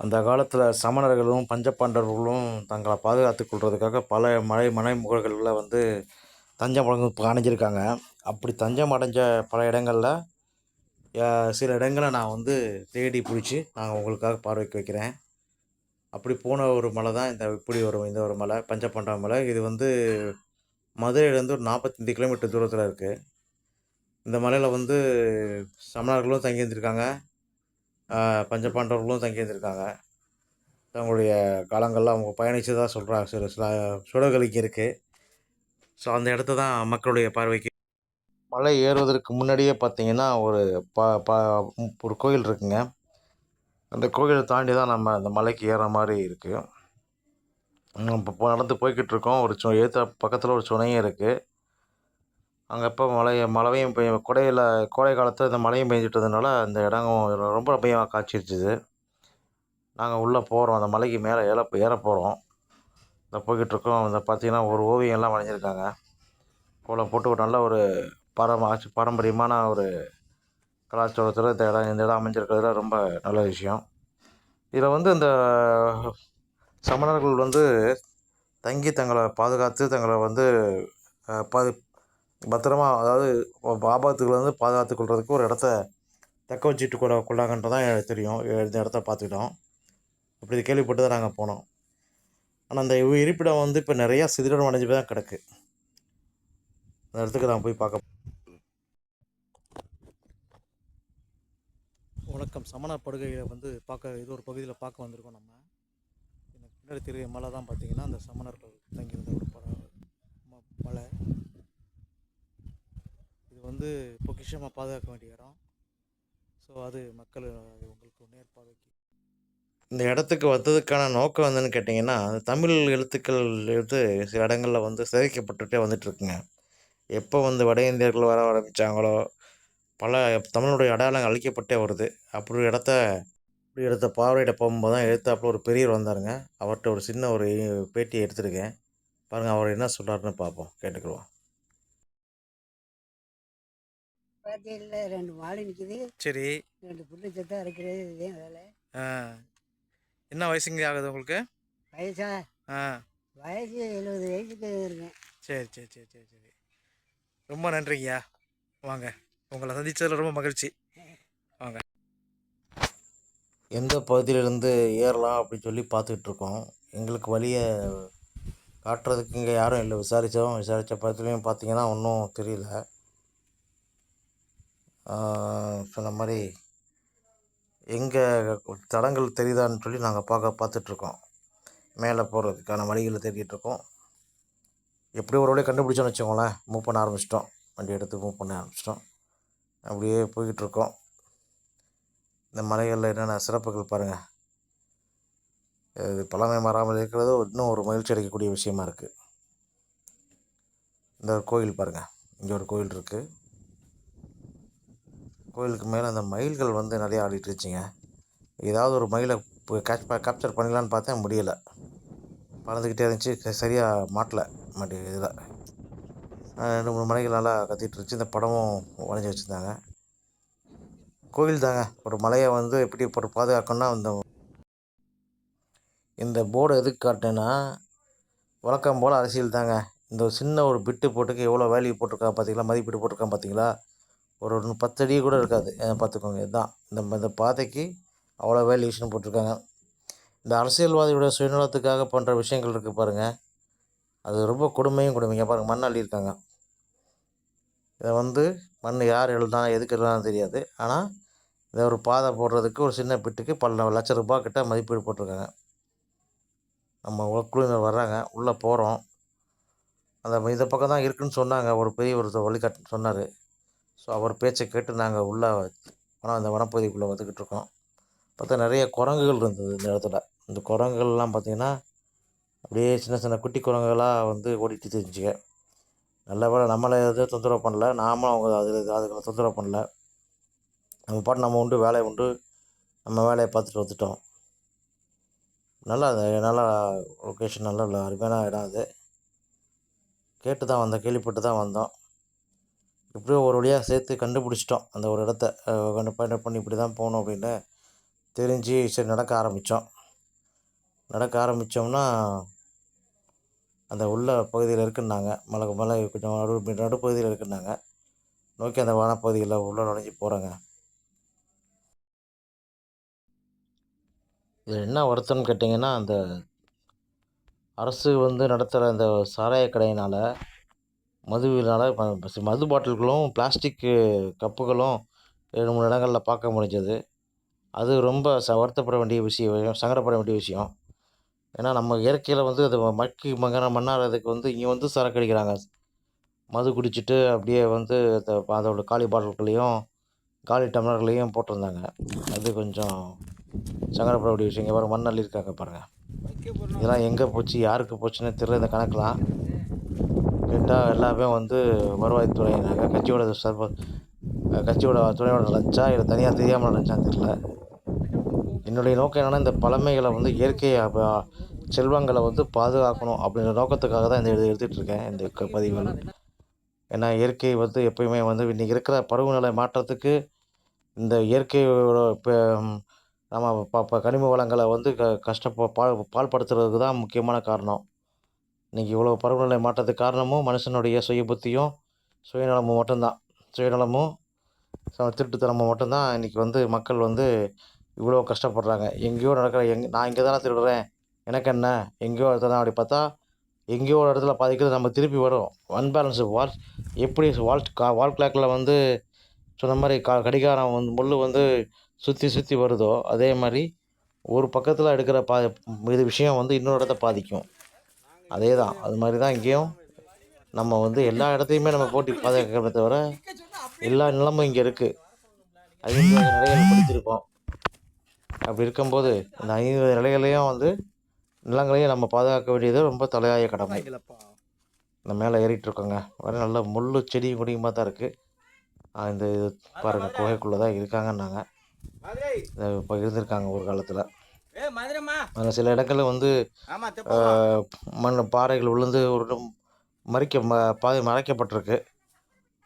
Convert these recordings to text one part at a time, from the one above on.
அந்த காலத்தில் சமணர்களும் பஞ்சபாண்டவர்களும் தங்களை பாதுகாத்துக் கொள்கிறதுக்காக பல மலை மலைமுகடுகளில் வந்து தஞ்சம் அடைஞ்சு அடைஞ்சிருக்காங்க அப்படி தஞ்சம் அடைஞ்ச பல இடங்களில் சில இடங்களை நான் வந்து தேடி பிடிச்சி நான் உங்களுக்காக பார்வைக்கு வைக்கிறேன். அப்படி போன ஒரு மலை தான் இந்த இப்படி ஒரு இந்த ஒரு மலை பஞ்சபாண்டவ மலை. இது வந்து மதுரையிலேருந்து ஒரு நாற்பத்தஞ்சு கிலோமீட்டர் தூரத்தில் இருக்குது இந்த மலையில் வந்து சமணர்களும் தங்கி இருந்திருக்காங்க பஞ்சபாண்டவர்களும் தங்கியிருந்திருக்காங்க. தங்களுடைய காலங்களில் அவங்க பயணித்ததாக சொல்கிறாங்க சில சில சுடர்கள் இங்கே இருக்குது ஸோ அந்த இடத்த தான் மக்களுடைய பார்வைக்கு. மலை ஏறுவதற்கு முன்னாடியே பார்த்தீங்கன்னா ஒரு ப ப ஒரு கோயில் இருக்குங்க. அந்த கோயிலை தாண்டி தான் நம்ம அந்த மலைக்கு ஏற மாதிரி இருக்குது இப்போ நடந்து போய்கிட்டு இருக்கோம். ஒரு சு ஏற்ற பக்கத்தில் ஒரு சுனையும் இருக்குது அங்கே எப்போ மழை மழையும் பெய்யும் குடையில் கோடை காலத்தில் இந்த மழையும் பெஞ்சிட்டதுனால அந்த இடம் ரொம்ப அப்படியே காய்ச்சிருச்சுது நாங்கள் உள்ளே போகிறோம் அந்த மலைக்கு மேலே ஏற ஏற போகிறோம் இந்த போய்கிட்டுருக்கோம் இந்த பார்த்திங்கன்னா ஒரு ஓவியம்லாம் வரைஞ்சிருக்காங்க. கோலம் போட்டு ஒரு நல்ல ஒரு பாரம ஆச்சு பாரம்பரியமான ஒரு கலாச்சாரத்தில் இந்த இடம் இந்த இடம் அமைஞ்சிருக்கிறதுல ரொம்ப நல்ல விஷயம். இதில் வந்து இந்த சமணர்கள் வந்து தங்கி தங்களை பாதுகாத்து தங்களை வந்து பாது பத்திரமா அதாவது ஆபத்துலேருந்து பாதுகாத்து கொள்றதுக்கு ஒரு இடத்த தக்க வச்சுட்டு கொள்ள கொள்ளாங்கன்றதான் எனக்கு தெரியும். இந்த இடத்த பார்த்துக்கிட்டோம். அப்படி கேள்விப்பட்டு தான் நாங்கள் போனோம். ஆனால் அந்த இருப்பிடம் வந்து இப்போ நிறையா சிதிலம் அடைஞ்சு தான் கிடக்கு. அந்த இடத்துக்கு நான் போய் பார்க்க வணக்கம். சமண படுகையில் வந்து பார்க்க இது ஒரு பகுதியில் பார்க்க வந்திருக்கோம் நம்ம. எனக்கு பின்னாடி தெரிய மலை தான் பார்த்தீங்கன்னா அந்த சமணர்கள் தங்கியிருந்த ஒரு மலை. வந்து பொக்கிஷமாக பாதுகாக்க வேண்டிய இடம். ஸோ அது மக்கள் உங்களுக்கு நேர்பார்வைக்கு இந்த இடத்துக்கு வந்ததுக்கான நோக்கம் வந்துன்னு கேட்டிங்கன்னா தமிழ் எழுத்துக்கள் வந்து சில இடங்களில் வந்து சிதைக்கப்பட்டுட்டே வந்துட்டுருக்குங்க. எப்போ வந்து வட இந்தியர்கள் வர ஆரம்பித்தாங்களோ பல தமிழுடைய அடையாளங்கள் அழிக்கப்பட்டே வருது. அப்படி ஒரு இடத்த இப்படி இடத்த பார்வையிட போகும்போது தான் எழுத்தாப்புல ஒரு பெரியவர் வந்தாருங்க. அவர்கிட்ட ஒரு சின்ன ஒரு பேட்டியை எடுத்திருக்கேன். பாருங்கள் அவர் என்ன சொல்கிறாருன்னு பார்ப்போம். கேட்டுக்குருவோம் பார்த்தீங்கல்ல ரெண்டு மாடு நிற்கிது சரி. ரெண்டு புல்லு சத்தம் அரைக்கிறது இதே வேலை. என்ன வயசுங்க ஆகுது உங்களுக்கு? வயசா? ஆ. வயசு எழுபது வயசுக்கு இருக்கேன். சரி சரி சரி சரி சரி. ரொம்ப நன்றிங்கய்யா. வாங்க. உங்களை சந்தித்ததில் ரொம்ப மகிழ்ச்சி. வாங்க. எந்த பகுதியிலேருந்து ஏறலாம் அப்படின்னு சொல்லி பார்த்துக்கிட்டு இருக்கோம் எங்களுக்கு வழியை காட்டுறதுக்கு இங்கே யாரும் இல்லை. விசாரித்தோம். விசாரித்த பக்கத்துலேயும் பார்த்தீங்கன்னா ஒன்றும் தெரியல. சொன்ன மாதிரி எங்கே தடங்கள் தெரியுதான்னு சொல்லி நாங்கள் பார்க்க பார்த்துட்ருக்கோம். மேலே போகிறதுக்கான வழிகளை தேடிட்டுருக்கோம் எப்படி ஒரு வழியை கண்டுபிடிச்சோன்னு வச்சுக்கோங்களேன். மூவ் பண்ண ஆரம்பிச்சிட்டோம். வண்டி எடுத்து மூவ் பண்ண ஆரம்பிச்சிட்டோம். அப்படியே போய்கிட்டு இருக்கோம் இந்த மலைகளில் என்னென்ன சிறப்புகள் பாருங்கள் இது பழமை மாறாமல் இருக்கிறது இன்னும் ஒரு மகிழ்ச்சி அடைக்கக்கூடிய விஷயமா இருக்குது இந்த ஒரு கோயில் பாருங்கள் இங்கே ஒரு கோயில் இருக்குது கோயிலுக்கு மேலே அந்த மயில்கள் வந்து நிறையா ஆடிட்டுருச்சுங்க. ஏதாவது ஒரு மயிலை கேட்ச் கேப்சர் பண்ணிடலான்னு பார்த்தேன் முடியலை. பறந்துக்கிட்டே இருந்துச்சு. சரியாக மாட்டலை. மாட்டி இதில். ரெண்டு மூணு மலைகள் நல்லா கத்திட்டு இருந்துச்சு இந்த படமும் வரைஞ்சி வச்சுருந்தாங்க. கோயில் தாங்க. ஒரு மலையை வந்து எப்படி போட்டு பாதுகாக்கணும்னா இந்த இந்த போர்டு எதுக்கு காட்டினேன்னா வழக்கம் போல் அரசியல் தாங்க. இந்த சின்ன ஒரு பிட்டு போட்டுக்கு எவ்வளோ வேல்யூ போட்டிருக்கா பார்த்தீங்களா? மதிப்பீடு போட்டிருக்கான் பார்த்தீங்களா? ஒரு ஒரு பத்து அடி கூட இருக்காது. பார்த்துக்கோங்க இதுதான் இந்த இந்த பாதைக்கு அவ்வளோ வேல்யூஷன் போட்டிருக்காங்க. இந்த அரசியல்வாதியோட சுயநலத்துக்காக பண்ணுற விஷயங்கள் இருக்குது பாருங்கள் அது ரொம்ப கொடுமையும் கொடுமைங்க. பாருங்கள் மண் அள்ளியிருக்காங்க இதை வந்து மண் யார் எழுதுனா எதுக்கு எழுதுனான்னு தெரியாது. ஆனால் இதை ஒரு பாதை போடுறதுக்கு ஒரு சின்ன பிட்டுக்கு பல லட்ச ரூபா கிட்ட மதிப்பீடு போட்டிருக்காங்க. நம்ம குழுவினர் வர்றாங்க உள்ளே போகிறோம் அந்த இந்த பக்கம் தான் இருக்குன்னு சொன்னாங்க. ஒரு பெரிய ஒருத்தர் வழிகாட்டு சொன்னார். ஸோ அவர் பேச்சை கேட்டு நாங்கள் உள்ளே ஆனால் அந்த வனப்பகுதிக்குள்ளே வந்துக்கிட்டு இருக்கோம். பார்த்தா நிறைய குரங்குகள் இருந்தது இந்த இடத்துல. இந்த குரங்குகள்லாம் பார்த்தீங்கன்னா அப்படியே சின்ன சின்ன குட்டி குரங்குகளாக வந்து ஓடிட்டு தெரிஞ்சுக்க நல்ல வேலை நம்மளை எதுவும் தொந்தரவு பண்ணல. நாமளும் அவங்க அதில் அதுக்கு தொந்தரவு பண்ணல. நம்ம பாட்டு நம்ம உண்டு வேலையை உண்டு. நம்ம வேலையை பார்த்துட்டு வந்துட்டோம். நல்லா அது நல்லா லொக்கேஷன் நல்லா அருமையான இடம் அது. கேட்டு தான் வந்தோம் கேள்விப்பட்டு தான் வந்தோம். எப்படியோ ஒரு வழியாக சேர்த்து கண்டுபிடிச்சிட்டோம். அந்த ஒரு இடத்த கண்டு பயணம் பண்ணி இப்படி தான் போகணும் அப்படின்னு தெரிஞ்சு சரி நடக்க ஆரம்பித்தோம் நடக்க ஆரம்பித்தோம்னா அந்த உள்ள பகுதியில் இருக்குன்னாங்க. மலை மலை கொஞ்சம் நடு நடுப்பகுதியில் இருக்குன்னாங்க. நோக்கி அந்த வனப்பகுதியில் உள்ள நுழைஞ்சி போகிறாங்க இதில் என்ன வருத்தம்னு கேட்டிங்கன்னா அந்த அரசு வந்து நடத்துகிற அந்த சாராய கடையினால் மதுவினால் மது பாட்டில்களும் பிளாஸ்டிக்கு கப்புகளும் ரெண்டு மூணு இடங்களில் பார்க்க முடிஞ்சது. அது ரொம்ப ச வருத்தப்பட வேண்டிய விஷயம் சங்கடப்பட வேண்டிய விஷயம். ஏன்னா நம்ம இயற்கையில் வந்து அது மக்கி மங்கன மண்ணாறதுக்கு வந்து இங்கே வந்து சரக்கு அடிக்கிறாங்க. மது குடிச்சிட்டு அப்படியே வந்து அதோட காலி பாட்டில்களையும் காலி டம்ளர்களையும் போட்டிருந்தாங்க. அது கொஞ்சம் சங்கடப்பட வேண்டிய விஷயம். இங்கே பாருங்க மண் அள்ளியிருக்காங்க பாருங்கள் இதெல்லாம் எங்கே போச்சு யாருக்கு போச்சுன்னு தெரியல இந்த கணக்கெலாம் கேட்டால் எல்லாமே வந்து வருவாய்த்துறையினாங்க கட்சியோட சர்வ கட்சியோட துணையோட நடந்துச்சா இல்லை தனியாக தெரியாமல் நடந்துச்சான்னு தெரியல. என்னுடைய நோக்கம் என்னென்னா இந்த பழமைகளை வந்து இயற்கை செல்வங்களை வந்து பாதுகாக்கணும் அப்படின்ற நோக்கத்துக்காக தான் இந்த எடுத்துகிட்டு இருக்கேன் இந்த க- பதிவுகள் ஏன்னா இயற்கை வந்து எப்பயுமே வந்து இன்றைக்கி இருக்கிற பருவநிலை மாற்றத்துக்கு இந்த இயற்கையோட இப்போ நம்ம ப ப கனிம வளங்களை வந்து க கஷ்டப்ப பால் பால்படுத்துறதுக்கு தான் முக்கியமான காரணம். இன்றைக்கி இவ்வளோ பருவநிலை மாற்றத்துக்கு காரணமும் மனுஷனுடைய சுய புத்தியும் சுயநலமும் மட்டும்தான். சுயநலமும் திருட்டுத்தனமும் மட்டும்தான் இன்றைக்கி வந்து மக்கள் வந்து இவ்வளோ கஷ்டப்படுறாங்க. எங்கேயோ நடக்கிற எங் நான் இங்கே தானே திருடுறேன். எனக்கு என்ன? எங்கேயோ இடத்துல அப்படி பார்த்தா எங்கேயோ ஒரு இடத்துல பாதிக்கிறது நம்ம திருப்பி வரும். அன்பேலன்ஸு வால் எப்படி வால் கா வால் கிளாக்கில் வந்து சொன்ன மாதிரி கா கடிகாரம் வந்து முள் வந்து சுற்றி சுற்றி வருதோ அதே மாதிரி ஒரு பக்கத்தில் எடுக்கிற பா இது விஷயம் வந்து இன்னொரு இடத்த பாதிக்கும். அதே தான் அது மாதிரி தான் இங்கேயும் நம்ம வந்து எல்லா இடத்தையுமே நம்ம போட்டி பாதுகாக்கிறத தவிர எல்லா நிலமும் இங்கே இருக்குது ஐந்து நிலைகள் படிச்சிருக்கோம் அப்படி இருக்கும்போது இந்த ஐந்து நிலைகளையும் வந்து நிலங்களையும் நம்ம பாதுகாக்க வேண்டியது ரொம்ப தலையாய கடமை. இந்த மேலே ஏறிட்டு இருக்கோங்க வர நல்ல முள் செடியும் கொடியுமா தான் இருக்குது இந்த இது பாருங்கள் குகைக்குள்ளே தான் இருக்காங்கன்னாங்க இப்போ இருந்திருக்காங்க ஒரு காலத்தில். சில இடங்களில் வந்து மண் பாறைகள் விழுந்து ஒரு மறிக்க ம பாதி மறைக்கப்பட்டிருக்கு.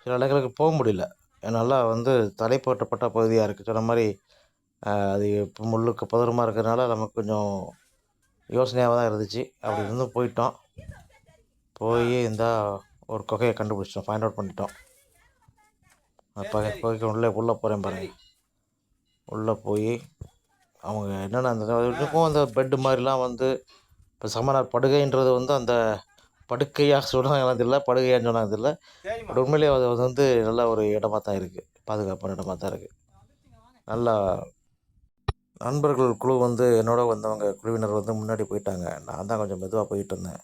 சில இடங்களுக்கு போக முடியல. நல்லா வந்து தலைப்பட்டப்பட்ட பகுதியாக இருக்குது சொன்ன மாதிரி அது இப்போ முள்ளுக்கு புதரமாக இருக்கிறதுனால நமக்கு கொஞ்சம் யோசனையாக தான் இருந்துச்சு. அப்படி இருந்து போயிட்டோம். போய் இந்த ஒரு குகையை கண்டுபிடிச்சிட்டோம். ஃபைண்ட் அவுட் பண்ணிட்டோம். குகைக்கு உள்ளே உள்ளே போகிறேன் பாருங்க. உள்ளே போய் அவங்க என்னென்ன அந்த இதுக்கும் அந்த பெட்டு மாதிரிலாம் வந்து இப்போ சமணர் படுகைன்றது வந்து அந்த படுக்கையாக சொன்னாங்க தெரியல படுகையான்னு சொன்னாங்க தெரியல பட் உண்மையிலேயே அது வந்து நல்ல ஒரு இடமா தான் இருக்குது பாதுகாப்பான இடமா தான் இருக்குது நல்லா நண்பர்கள் குழு வந்து என்னோட வந்தவங்க குழுவினர் வந்து முன்னாடி போயிட்டாங்க. நான் தான் கொஞ்சம் மெதுவாக போயிட்டு இருந்தேன்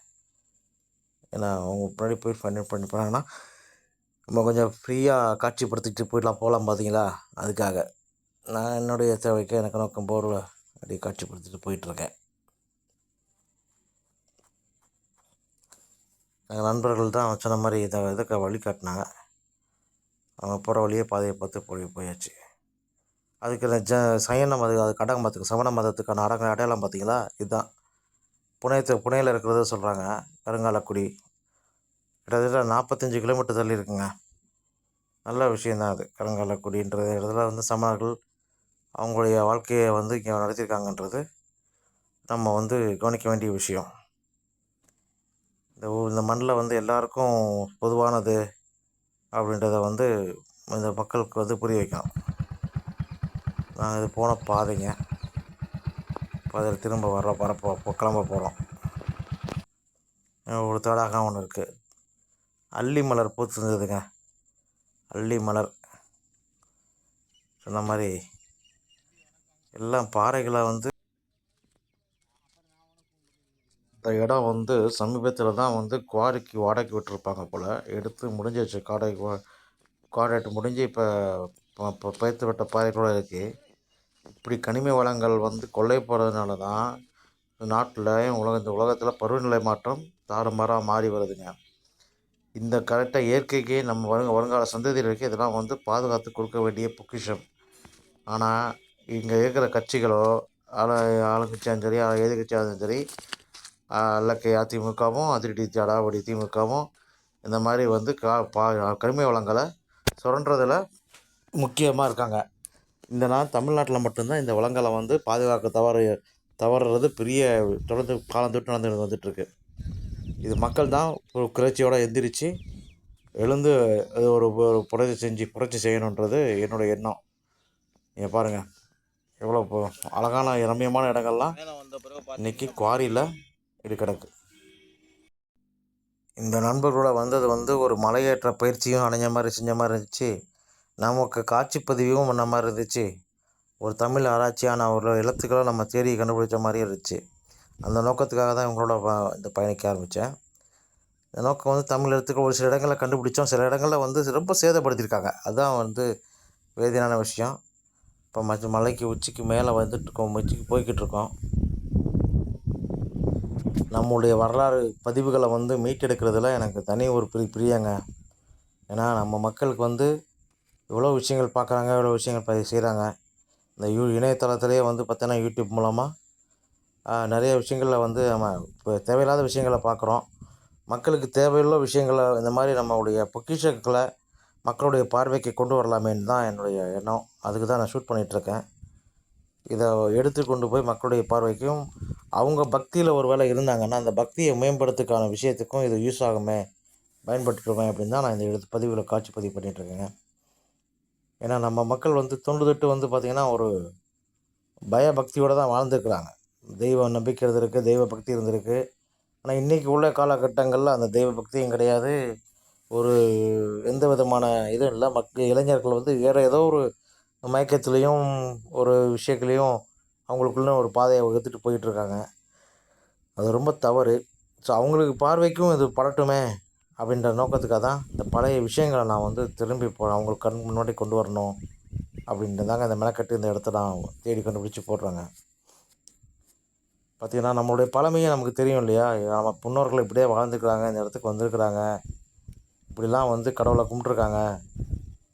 ஏன்னா அவங்க முன்னாடி போய் பண்ணி பண்ணி போனாங்கன்னா நம்ம கொஞ்சம் ஃப்ரீயாக காட்சிப்படுத்திட்டு போயிடலாம் போகலாம் பார்த்தீங்களா அதுக்காக. நான் என்னுடைய தேவைக்கு எனக்கு நோக்கம் போர்வை அப்படி காட்சிப்படுத்திட்டு போயிட்டுருக்கேன். எங்கள் நண்பர்கள் தான் சொன்ன மாதிரி இதை இதுக்கு வழி காட்டினாங்க? அவங்க போகிற வழியே பாதையை பார்த்து போய் போயாச்சு. அதுக்கு ஜ சயன மத அது கடக மதத்துக்கு சமண மதத்துக்கான அடங்க அடையாளம் பார்த்தீங்களா? இதுதான். புனையத்து புனையில் இருக்கிறத சொல்கிறாங்க. கருங்காலக்குடி. கிட்டத்தட்ட நாற்பத்தஞ்சு கிலோமீட்டர் தள்ளி இருக்குங்க. நல்ல விஷயந்தான் அது. கருங்காலக்குடின்ற இடத்துல வந்து சமணர்கள் அவங்களுடைய வாழ்க்கையை வந்து இங்கே நடத்தியிருக்காங்கன்றது நம்ம வந்து கவனிக்க வேண்டிய விஷயம். இந்த இந்த மண்ணில் வந்து எல்லாருக்கும் பொதுவானது அப்படின்றத வந்து இந்த மக்களுக்கு வந்து புரிய வைக்கணும். நாங்கள் இது போன பாதைங்க. பாதையில் திரும்ப வர வரப்போ கிளம்ப போகிறோம் ஒரு தடாகம் ஒன்று இருக்குது அல்லி மலர் பூத்து இருந்ததுங்க. அல்லி மலர். சொன்ன மாதிரி எல்லாம் பாறைகளை வந்து இந்த இடம் வந்து சமீபத்தில் தான் வந்து குவாரிக்கு வாடகைக்கு விட்டுருப்பாங்க போல். எடுத்து முடிஞ்சிருச்சு காடை குவாரேட் முடிஞ்சு இப்போ இப்போ பெயர்த்து விட்ட பாறைகளோட இருக்குது இப்படி கனிம வளங்கள் வந்து கொள்ளை போகிறதுனால தான் நாட்டில் உலக இந்த உலகத்தில் பருவநிலை மாற்றம் தாறுமாறாக மாறி வருதுங்க. இந்த கரெக்டாக இயற்கைக்கு நம்ம வருங்க வருங்கால சந்ததியினருக்கு இதெல்லாம் வந்து பாதுகாத்து கொடுக்க வேண்டிய பொக்கிஷம். ஆனால் இங்கே இருக்கிற கட்சிகளோ ஆள ஆளுங்கட்சியாலும் சரி இருந்தாலும் சரி அல்லக்கை அதிமுகவும் அதிரடி ஜடாவடி திமுகவும் இந்த மாதிரி வந்து கா பா கருமை வளங்களை சுரண்டதில் முக்கியமாக இருக்காங்க. இந்த நாள் தமிழ்நாட்டில் மட்டும்தான் இந்த வளங்களை வந்து பாதுகாக்க தவறு தவறுறது பெரிய தொடர்ந்து காலந்தொட்டு நடந்து வந்துட்டுருக்கு. இது மக்கள் தான் ஒரு கிளர்ச்சியோடு எந்திரிச்சு எழுந்து அது ஒரு ஒரு புரட்சி செஞ்சு புரட்சி செய்யணுன்றது என்னோடய எண்ணம். நீங்கள் பாருங்கள் எவ்வளோ இப்போ அழகான ரம்மியமான இடங்கள்லாம் இன்னைக்கு குவாரியில் இது கிடக்கு. இந்த நண்பர்களோட வந்தது வந்து ஒரு மலையேற்ற பயிற்சியும் அணைஞ்ச மாதிரி செஞ்ச மாதிரி இருந்துச்சு. நமக்கு காட்சி பதிவும் பண்ண மாதிரி இருந்துச்சு. ஒரு தமிழ் ஆராய்ச்சியான ஒரு எழுத்துக்களை நம்ம தேடி கண்டுபிடிச்ச மாதிரி இருந்துச்சு. அந்த நோக்கத்துக்காக தான் இவங்களோட ப- இந்த பயணிக்க ஆரம்பித்தேன் இந்த நோக்கம் வந்து தமிழ் எழுத்துக்கள் ஒரு சில இடங்களில் கண்டுபிடிச்சோம். சில இடங்களில் வந்து ரொம்ப சேதப்படுத்தியிருக்காங்க. அதுதான் வந்து வேதியான விஷயம். இப்போ மச்ச மலைக்கு உச்சிக்கு மேலே வந்துட்டுருக்கோம் உச்சிக்கு போய்கிட்டு இருக்கோம் நம்முடைய வரலாறு பதிவுகளை வந்து மீட்டெடுக்கிறதுல எனக்கு தனி ஒரு பிரி பிரியங்க. ஏன்னா நம்ம மக்களுக்கு வந்து இவ்வளோ விஷயங்கள் பார்க்குறாங்க இவ்வளோ விஷயங்கள் பதிவு செய்கிறாங்க. இந்த யூ இணையதளத்துலேயே வந்து பார்த்தோன்னா யூடியூப் மூலமாக நிறைய விஷயங்களில் வந்து நம்ம இப்போ தேவையில்லாத விஷயங்களை பார்க்குறோம். மக்களுக்கு தேவையுள்ள விஷயங்களை இந்த மாதிரி நம்மளுடைய பொக்கிஷங்களை மக்களுடைய பார்வைக்கு கொண்டு வரலாமேன்னு தான் என்னுடைய எண்ணம். அதுக்கு தான் நான் ஷூட் பண்ணிகிட்ருக்கேன் இதை எடுத்து கொண்டு போய் மக்களுடைய பார்வைக்கும் அவங்க பக்தியில் ஒரு வேளை இருந்தாங்கன்னா அந்த பக்தியை மேம்படுத்துக்கான விஷயத்துக்கும் இது யூஸ் ஆகுமே பயன்பட்டுருமே அப்படின்னு தான் நான் இந்த எழுத்து பதிவில் காட்சி பதிவு பண்ணிகிட்ருக்கேங்க ஏன்னா நம்ம மக்கள் வந்து தொண்டு தொட்டு வந்து பார்த்திங்கன்னா ஒரு பயபக்தியோடு தான் வாழ்ந்துருக்குறாங்க. தெய்வ நம்பிக்கை இருந்திருக்கு தெய்வ பக்தி இருந்திருக்கு. ஆனால் இன்றைக்கி உள்ள காலகட்டங்களில் அந்த தெய்வ பக்தியும் கிடையாது. ஒரு எந்த விதமான இதுவும் இல்லை. மக்கள் இளைஞர்கள் வந்து வேறு ஏதோ ஒரு மயக்கத்துலேயும் ஒரு விஷயத்துலேயும் அவங்களுக்குள்ள ஒரு பாதையை வகுத்துட்டு போயிட்டுருக்காங்க. அது ரொம்ப தவறு. ஸோ அவங்களுக்கு பார்வைக்கும் இது படட்டுமே அப்படின்ற நோக்கத்துக்காக தான் இந்த பழைய விஷயங்களை நான் வந்து திரும்பி போ அவங்களுக்கு கண் முன்னாடி கொண்டு வரணும் அப்படின்றதாங்க இந்த மெனக்கட்டு இந்த இடத்த நான் தேடி கண்டுபிடிச்சி போடுறாங்க. பார்த்திங்கன்னா நம்மளுடைய பழமையே நமக்கு தெரியும் இல்லையா? நம்ம முன்னோர்கள் இப்படியே வாழ்ந்துக்கிறாங்க இந்த இடத்துக்கு வந்திருக்கிறாங்க. இப்படிலாம் வந்து கடவுளை கும்பிட்ருக்காங்க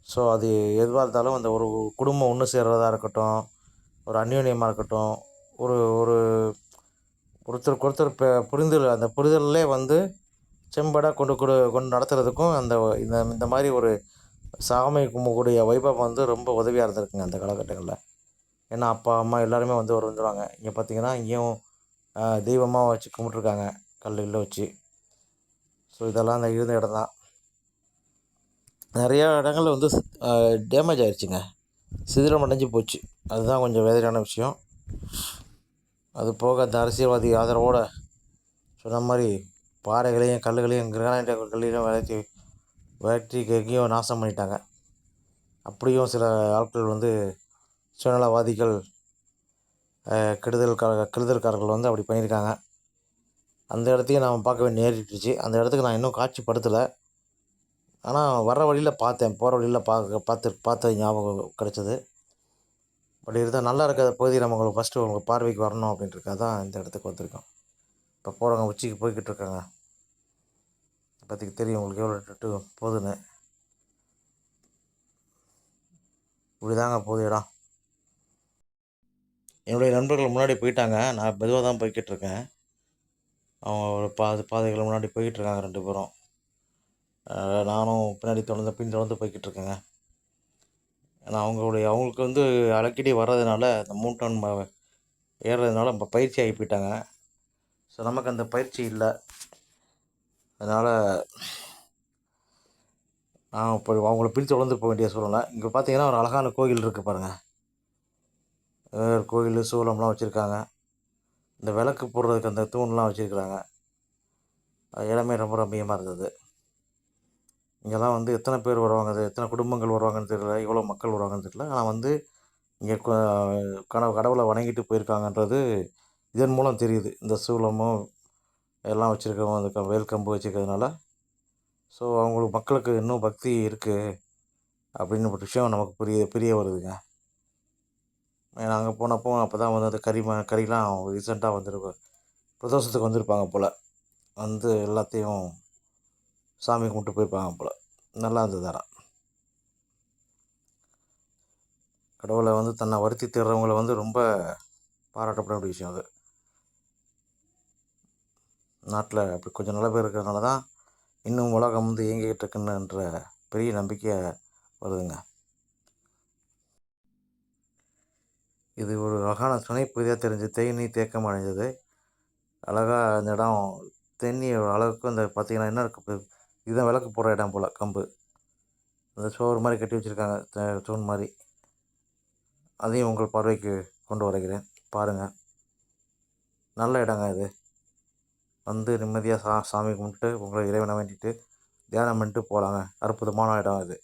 ஸோ அது எதுவாக இருந்தாலும் அந்த ஒரு குடும்பம் ஒன்று சேர்கிறதா இருக்கட்டும் ஒரு அந்யோன்யமாக இருக்கட்டும் ஒரு ஒரு ஒருத்தருக்கு ஒருத்தர் இப்போ புரிதல் அந்த புரிதல்லே வந்து செம்படாக கொண்டு கொடு கொண்டு நடத்துறதுக்கும் அந்த இந்த இந்த மாதிரி ஒரு சாமி கும்பக்கூடிய வைபவம் வந்து ரொம்ப உதவியாக இருந்திருக்குங்க அந்த காலகட்டங்களில். ஏன்னா அப்பா அம்மா எல்லாருமே வந்து ஒரு வந்துடுவாங்க இங்கே பார்த்தீங்கன்னா இங்கேயும் தெய்வமாக வச்சு கும்பிட்ருக்காங்க கல்லில் வச்சு. ஸோ இதெல்லாம் அந்த இருந்த இடம் தான். நிறையா இடங்கள்ல வந்து டேமேஜ் ஆயிடுச்சுங்க சிதிலம் அடைஞ்சு போச்சு. அதுதான் கொஞ்சம் வேதனையான விஷயம். அது போக அந்த அரசியல்வாதி ஆதரவோடு சொன்ன மாதிரி பாறைகளையும் கல்லுகளையும் கிரானைட் கல்லையும் விளக்கி வெட்டி எங்கேயும் நாசம் பண்ணிட்டாங்க. அப்படியும் சில ஆட்கள் வந்து சுயநலவாதிகள் கெடுதல்கார கெடுதல்காரர்கள் வந்து அப்படி பண்ணியிருக்காங்க. அந்த இடத்தையும் நாம் பார்க்க வேண்டிய நேரிட்டுருச்சு. அந்த இடத்துக்கு நான் இன்னும் காட்சிப்படுத்தலை. ஆனால் வர வழியில் பார்த்தேன். போகிற வழியில் பார்க்க பார்த்து பார்த்த ஞாபகம் கிடச்சிது. பட் இருந்தால் நல்லா இருக்காத பகுதி நம்ம உங்களுக்கு ஃபஸ்ட்டு உங்களுக்கு பார்வைக்கு வரணும் அப்படின்றக்காக தான் இந்த இடத்துக்கு வந்திருக்கோம். இப்போ போகிறவங்க உச்சிக்கு போய்கிட்டு இருக்காங்க. பற்றிக்கு தெரியும் உங்களுக்கு எவ்வளோ டு போகுதுன்னு. இப்படி தாங்க போகுது இடம். என்னுடைய நண்பர்கள் முன்னாடி போயிட்டாங்க. நான் மெதுவாக தான் போய்கிட்டு இருக்கேன். அவங்க ஒரு பாது பாதைகள் முன்னாடி போய்கிட்டு இருக்காங்க ரெண்டு பேரும். நானும் பின்னாடி தொடர்ந்து பின் தொடர்ந்து போய்கிட்டு இருக்கேங்க ஏன்னா அவங்களுடைய அவங்களுக்கு வந்து அடிக்கடி வர்றதுனால இந்த மூட்டன் ஏறுறதுனால நம்ம பயிற்சி ஆகி போயிட்டாங்க. ஸோ நமக்கு அந்த பயிற்சி இல்லை. அதனால் நான் இப்போ அவங்கள பிரித்து வளர்ந்து போக வேண்டிய சூழ்நிலை. இங்கே பார்த்தீங்கன்னா ஒரு அழகான கோயில் இருக்குது பாருங்கள் கோயில் சூளம்லாம் வச்சுருக்காங்க. இந்த விளக்கு போடுறதுக்கு அந்த தூண்லாம் வச்சுருக்குறாங்க. அது இடமே ரொம்ப ரம்மியமாக இருந்தது. இங்கெல்லாம் வந்து எத்தனை பேர் வருவாங்க? அது எத்தனை குடும்பங்கள் வருவாங்கன்னு தெரியல. எவ்வளோ மக்கள் வருவாங்கன்னு தெரியல. ஆனால் வந்து இங்கே கனவு கடவுளை வணங்கிட்டு போயிருக்காங்கன்றது இதன் மூலம் தெரியுது. இந்த சூலமும் எல்லாம் வச்சுருக்கவங்க அந்த க- வேல் கம்பு வச்சுருக்கிறதுனால. ஸோ அவங்களுக்கு மக்களுக்கு இன்னும் பக்தி இருக்குது அப்படின்னு ஒரு விஷயம் நமக்கு புரிய புரிய வருதுங்க. ஏன்னா அங்கே போனப்போ அப்போ தான் வந்து அந்த கறி ம கறிலாம் ரீசெண்டாக வந்துருக்கோம் பிரதோஷத்துக்கு வந்திருப்பாங்க போல். வந்து எல்லாத்தையும் சாமி கும்பிட்டு போயிருப்பாங்க போல். நல்லா இருந்தது கடவுளை வந்து தன்னை வருத்தி தேடுறவங்கள வந்து ரொம்ப பாராட்டப்பட வேண்டிய விஷயம் அது. நாட்டில் அப்படி கொஞ்சம் நல்ல பேர் இருக்கிறதுனால தான் இன்னும் உலகம் வந்து இயங்கிக்கிட்டு இருக்குன்னுன்ற பெரிய நம்பிக்கை வருதுங்க. இது ஒரு அழகான துணைப்பகுதியாக தெரிஞ்சு தேனி தேக்கம் அடைஞ்சது. அழகாக அந்த இடம் தென்னி அளவுக்கு இந்த பார்த்தீங்கன்னா என்ன இருக்குது இதுதான் விளக்கு போடுற இடம் போல் கம்பு. அந்த சோறு மாதிரி கட்டி வச்சுருக்காங்க தூண் மாதிரி. அதையும் உங்கள் பார்வைக்கு கொண்டு வருகிறேன். பாருங்கள் நல்ல இடங்க இது. வந்து நிம்மதியாக சா சாமி கும்பிட்டு உங்களை இறைவனை வேண்டிட்டு தியானம் பண்ணிட்டு போகலாங்க அற்புதமான இடம் இது.